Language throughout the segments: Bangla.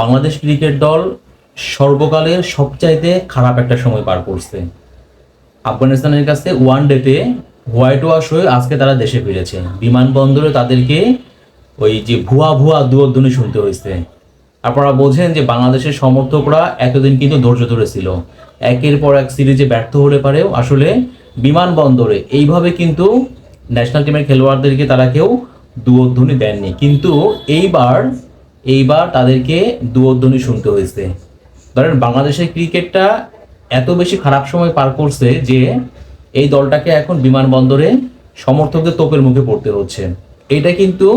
বাংলাদেশ ক্রিকেট দল সর্বকালের সবচাইতে খারাপ একটা সময় পার করছে। আফগানিস্তানের কাছে ওয়ান ডেতে হোয়াইট ওয়াশ হয়ে আজকে তারা দেশে ফিরেছে। বিমানবন্দরে তাদেরকে ওই যে ভুয়া ভুয়া দুয়োধ্বনি শুনতে হয়েছে। আপনারা বোঝেন যে বাংলাদেশের সমর্থকরা এতদিন কিন্তু ধৈর্য ধরেছিল। একের পর এক সিরিজে ব্যর্থ হলে পারেও আসলে বিমানবন্দরে এইভাবে কিন্তু ন্যাশনাল টিমের খেলোয়াড়দেরকে তারা কেউ দুয়োধ্বনি দেননি। কিন্তু এইবার এইবার তাদেরকে দুয়োধ্বনি শুনতে হয়েছে। ধরেন বাংলাদেশের ক্রিকেটটা এত বেশি খারাপ সময় পার করছে যে এই দলটাকে এখন বিমানবন্দরে সমর্থকদের তোপের মুখে পড়তে হচ্ছে। এটা কিন্তু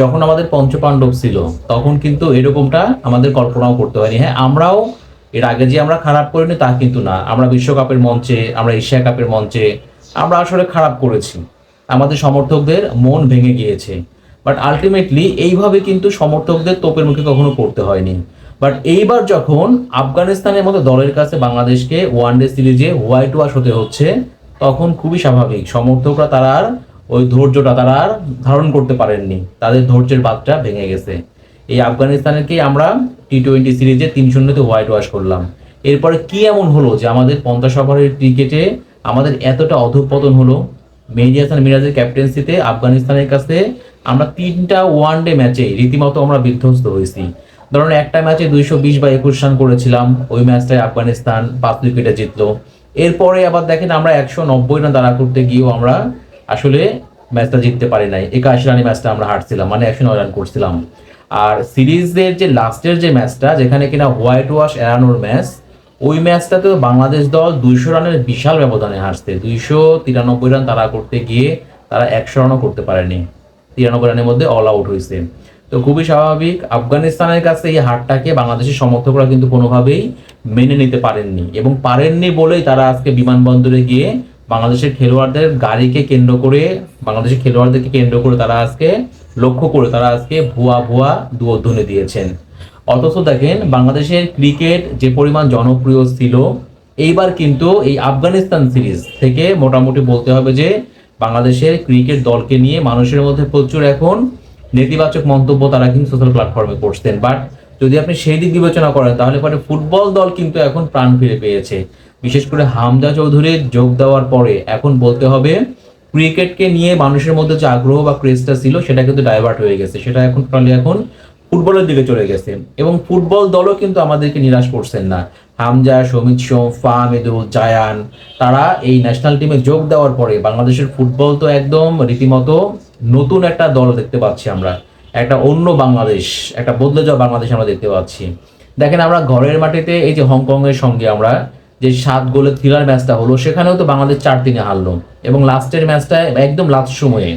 যখন আমাদের পঞ্চপাণ্ডব ছিল, তখন কিন্তু এরকমটা আমাদের কল্পনাও করতে হয়নি। হ্যাঁ আমরাও এর আগে যে আমরা খারাপ করিনি তা কিন্তু না। আমরা বিশ্বকাপের মঞ্চে, আমরা এশিয়া কাপের মঞ্চে, আমরা আসলে খারাপ করেছি। আমাদের সমর্থকদের মন ভেঙে গিয়েছে। বাট আলটিমেটলি এইভাবে কিন্তু সমর্থকদের তোপের মুখে কখনো পড়তে হয়নি। বাট এইবার যখন আফগানিস্তানের মতো দলের কাছে বাংলাদেশকে ওয়ানডে সিরিজে হোয়াইট ওয়াশ হতে হচ্ছে, তখন খুবই স্বাভাবিক। সমর্থকরা তারা আর ওই ধৈর্যটা তারা আর ধারণ করতে পারেননি। তাদের ধৈর্যের বাদটা ভেঙে গেছে। এই আফগানিস্তানেরকে আমরা টি টোয়েন্টি সিরিজে তিন শূন্যতে হোয়াইট ওয়াশ করলাম। এরপরে কি এমন হলো যে আমাদের পঞ্চাশ ওভারের ক্রিকেটে আমাদের এতটা অধঃপতন হলো? মেহেদি হাসান মিরাজের ক্যাপ্টেন্সিতে আফগানিস্তানের কাছে আমরা তিনটা ওয়ান ডে ম্যাচে রীতিমতো আমরা বিধ্বস্ত হয়েছি। ধরুন একটা ম্যাচে দুইশো বিশ বা একুশ রান করেছিলাম, ওই ম্যাচটায় আফগানিস্তান পাঁচ উইকেটে জিতলো। এরপরে আবার দেখেন আমরা একশো নব্বই রান দাঁড়া করতে গিয়েও আমরা আসলে ম্যাচটা জিততে পারি নাই। একাশি রানে ম্যাচটা আমরা হারছিলাম মানে একশো নয় রান করছিলাম। আর সিরিজের যে লাস্টের যে ম্যাচটা যেখানে কিনা হোয়াইট ওয়াশ এড়ানোর ম্যাচ ওই ম্যাচটাতেও বাংলাদেশ দল দুইশো রানের বিশাল ব্যবধানে হারছে। দুইশো তিরানব্বই রান তারা করতে গিয়ে তারা একশো রানও করতে পারেনি। তিরানব্বই রানের মধ্যে অল আউট হয়েছে। তো খুবই স্বাভাবিক, আফগানিস্তানের কাছে এই হারটাকে বাংলাদেশের সমর্থকরা কিন্তু কোনোভাবেই মেনে নিতে পারেননি এবং পারেননি বলেই তারা আজকে বিমানবন্দরে গিয়ে বাংলাদেশের খেলোয়াড়দের গাড়িকে কেন্দ্র করে, বাংলাদেশের খেলোয়াড়দেরকে কেন্দ্র করে তারা আজকে লক্ষ্য করে তারা আজকে ভুয়া ভুয়া দুয়োধ্বনি দিয়েছেন। অথচ দেখেন, বাংলাদেশের ক্রিকেট যে পরিমাণ জনপ্রিয় ছিল, এইবার কিন্তু এই আফগানিস্তান সিরিজ থেকে মোটামুটি বলতে হবে যে বাংলাদেশের ক্রিকেট দলকে নিয়ে মানুষের মধ্যে প্রচুর এখন নেতিবাচক মন্তব্য তারা কিন্তু সোশ্যাল প্ল্যাটফর্মে করছেন। বাট যদি আপনি সেই দিক বিবেচনা করেন, তাহলে পরে ফুটবল দল কিন্তু এখন প্রাণ ফিরে পেয়েছে। বিশেষ করে হামজা চৌধুরীর যোগ দেওয়ার পরে এখন বলতে হবে, ক্রিকেটকে নিয়ে মানুষের মধ্যে যে আগ্রহ বা ক্রেজটা ছিল, সেটা কিন্তু ডাইভার্ট হয়ে গেছে। সেটা এখন টোটালি এখন ফুটবলের দিকে চলে গেছে। এবং ফুটবল দলও কিন্তু আমাদেরকে নিরাশ করছেন না। হামজা, সমিত সোম ফাহমিদুল, জায়ান, তারা এই ন্যাশনাল টিমে যোগ দেওয়ার পরে বাংলাদেশের ফুটবল তো একদম রীতিমতো নতুন একটা দল দেখতে পাচ্ছি আমরা। একটা অন্য বাংলাদেশ, একটা বদলে যাওয়া বাংলাদেশ আমরা দেখতে পাচ্ছি। দেখেন আমরা ঘরের মাটিতে এই যে হংকং এর সঙ্গে আমরা যে সাত গোলের থ্রিলার ম্যাচটা হলো, সেখানেও তো বাংলাদেশ চার তিনে হারলো। এবং লাস্টের ম্যাচটা একদম লাস্ট সময়ে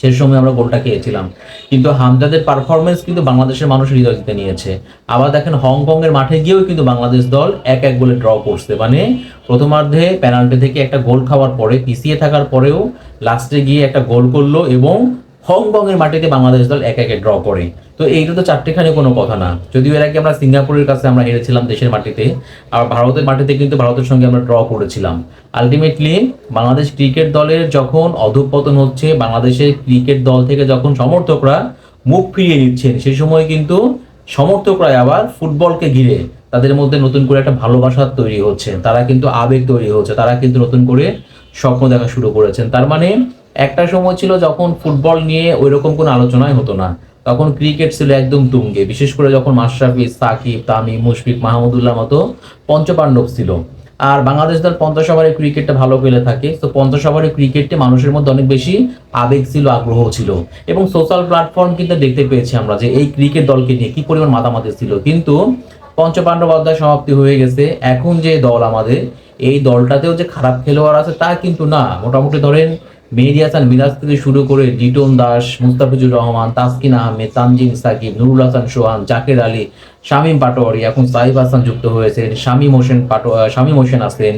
সেই সময় আমরা গোলটা খেয়েছিলাম। কিন্তু হামজাদের পারফরমেন্স কিন্তু বাংলাদেশের মানুষ হৃদয় জিতে নিয়েছে। আবার দেখেন হংকং এর মাঠে গিয়েও কিন্তু বাংলাদেশ দল এক এক গোলে ড্র করছে। মানে প্রথমার্ধে পেনাল্টি থেকে একটা গোল খাওয়ার পরে, পিছিয়ে থাকার পরেও লাস্টে গিয়ে একটা গোল করল এবং হংকং এর মাটিতে বাংলাদেশ দল এক একে ড্র করে। তো এইটা তো চারটেখানি কোনো কথা না। যদিও এর আগে আমরা সিঙ্গাপুরের কাছে আমরা হেরেছিলাম দেশের মাটিতে, আর ভারতের মাটিতে কিন্তু ভারতের সঙ্গে আমরা ড্র করেছিলাম। আলটিমেটলি বাংলাদেশ ক্রিকেট দলের যখন অধঃপতন হচ্ছে, বাংলাদেশের ক্রিকেট দল থেকে যখন সমর্থকরা মুখ ফিরিয়ে নিচ্ছেন সেই সময় কিন্তু সমর্থকরা আবার ফুটবলকে ঘিরে তাদের মধ্যে নতুন করে একটা ভালোবাসা তৈরি হচ্ছে। তারা কিন্তু আবেগ তৈরি হচ্ছে, তারা কিন্তু নতুন করে স্বপ্ন দেখা শুরু করেছেন। তার মানে একটা সময় ছিল যখন ফুটবল নিয়ে ওই রকম কোনো আলোচনাই হতো না। তখন ক্রিকেট ছিল একদম তুঙ্গে। বিশেষ করে যখন মাশরাফি, সাকিব, তামিম, মুশফিক, মাহমুদুল্লাহ মতো পঞ্চপাণ্ডব ছিল। আর বাংলাদেশ দল পঞ্চাশ ওভারের ক্রিকেটটা ভালো খেলে থাকে। তো পঞ্চাশ ওভারের ক্রিকেটে মানুষের মধ্যে অনেক বেশি আবেগ ছিল, আগ্রহ ছিল। এবং সোশ্যাল প্ল্যাটফর্ম কিন্তু দেখতে পেয়েছি আমরা যে এই ক্রিকেট দলকে নিয়ে কি পরিমাণ মাতামাতি ছিল। কিন্তু পঞ্চপাণ্ডব অধ্যায় সমাপ্তি হয়ে গেছে। এখন যে দল আমাদের, এই দলটাতেও যে খারাপ খেলোয়াড় আছে তা কিন্তু না। মোটামুটি ধরেন মেহেদি হাসান, মিরাজ থেকে শুরু করে লিটন দাস, মুস্তাফিজুর রহমান, তাসকিন আহমেদ, তানজিম সাকিব, নুরুল হাসান সোহান, জাকের আলী, শামীম পাটোয়ারি, এখন সাইফ হাসান যুক্ত হয়েছেন, শামীম হোসেন পাটো শামীম হোসেন আছেন।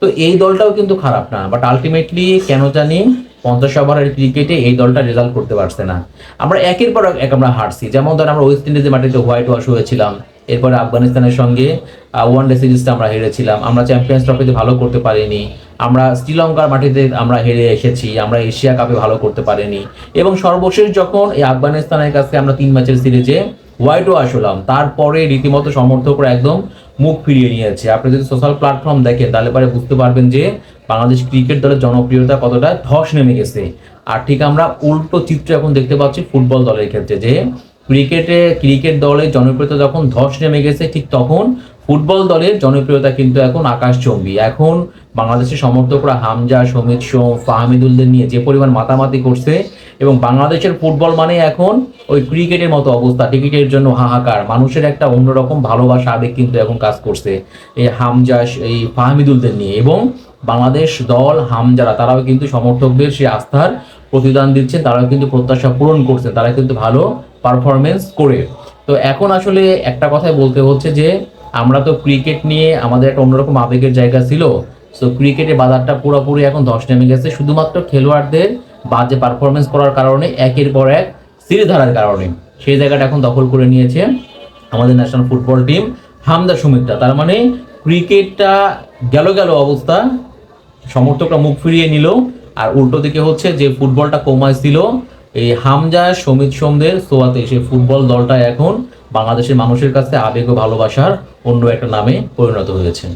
তো এই দলটাও কিন্তু খারাপ না। বাট আলটিমেটলি কেন জানি পঞ্চাশ ওভারের ক্রিকেটে এই দলটা রেজাল্ট করতে পারছে না। আমরা একের পর এক আমরা হারছি। যেমন ধর আমরা ওয়েস্ট ইন্ডিজের মাটিতে হোয়াইট ওয়াশ হয়েছিলাম। এরপরে আফগানিস্তানের সঙ্গে ওয়ান ডে সিরিজটা আমরা হেরেছিলাম। আমরা চ্যাম্পিয়ন্স ট্রফিতে ভালো করতে পারিনি। আমরা শ্রীলঙ্কার মাটিতে আমরা হেরে এসেছি। আমরা এশিয়া কাপে ভালো করতে পারিনি। এবং সর্বশেষ যখন এই আফগানিস্তানের কাছে আমরা তিন ম্যাচের সিরিজে হোয়াইট ওয়াশ হলাম তারপরে রীতিমতো সমর্থকরা একদম মুখ ফিরিয়ে নিয়েছে। আপনি যদি সোশ্যাল প্ল্যাটফর্ম দেখেন, তাহলে পরে বুঝতে পারবেন যে বাংলাদেশ ক্রিকেট দলের জনপ্রিয়তা কতটা ধস নেমে গেছে। আর ঠিক আমরা উল্টো চিত্র এখন দেখতে পাচ্ছি ফুটবল দলের ক্ষেত্রে যে ক্রিকেটে, ক্রিকেট দলের জনপ্রিয়তা যখন ধস নেমে গেছে, ঠিক তখন ফুটবল দলের জনপ্রিয়তা কিন্তু এখন আকাশচম্বী। এখন বাংলাদেশের সমর্থকরা হামজা, সমিত সোম, ফাহমিদুলদের নিয়ে যে পরিমাণ মাতামাতি করছে এবং বাংলাদেশের ফুটবল মানে এখন ওই ক্রিকেটের মতো অবস্থা টিকিটের জন্য হাহাকার। মানুষের একটা অন্যরকম ভালোবাসা, আবেগ কিন্তু এখন কাজ করছে এই হামজা, এই ফাহমিদুলদের নিয়ে। এবং বাংলাদেশ দল, হামজারা, তারাও কিন্তু সমর্থকদের সেই আস্থার প্রতিদান দিচ্ছেন, তারাও কিন্তু প্রত্যাশা পূরণ করছেন, তারা কিন্তু ভালো পারফরমেন্স করে। তো এখন আসলে একটা কথাই বলতে হচ্ছে যে, আমরা তো ক্রিকেট নিয়ে আমাদের একটা অন্যরকম আবেগের জায়গা ছিল। সো ক্রিকেটের বাজারটা পুরোপুরি এখন ধস নেমে গেছে। শুধুমাত্র খেলোয়াড়দের বাজে পারফরমেন্স করার কারণে, একের পর এক সিরিজ ধারার কারণে। সেই জায়গাটা এখন দখল করে নিয়েছে আমাদের ন্যাশনাল ফুটবল টিম হামদা সুমিতরা তার মানে ক্রিকেটটা গেল গেল অবস্থা। সমর্থকরা মুখ ফিরিয়ে নিল। আর উল্টো দিকে হচ্ছে যে ফুটবলটা কমায় ছিল এই হামজা সমিত সোমদের সোয়াতে এসে ফুটবল দলটা এখন বাংলাদেশের মানুষের কাছে আবেগ ও ভালোবাসার অন্য একটা নামে পরিণত হয়েছে।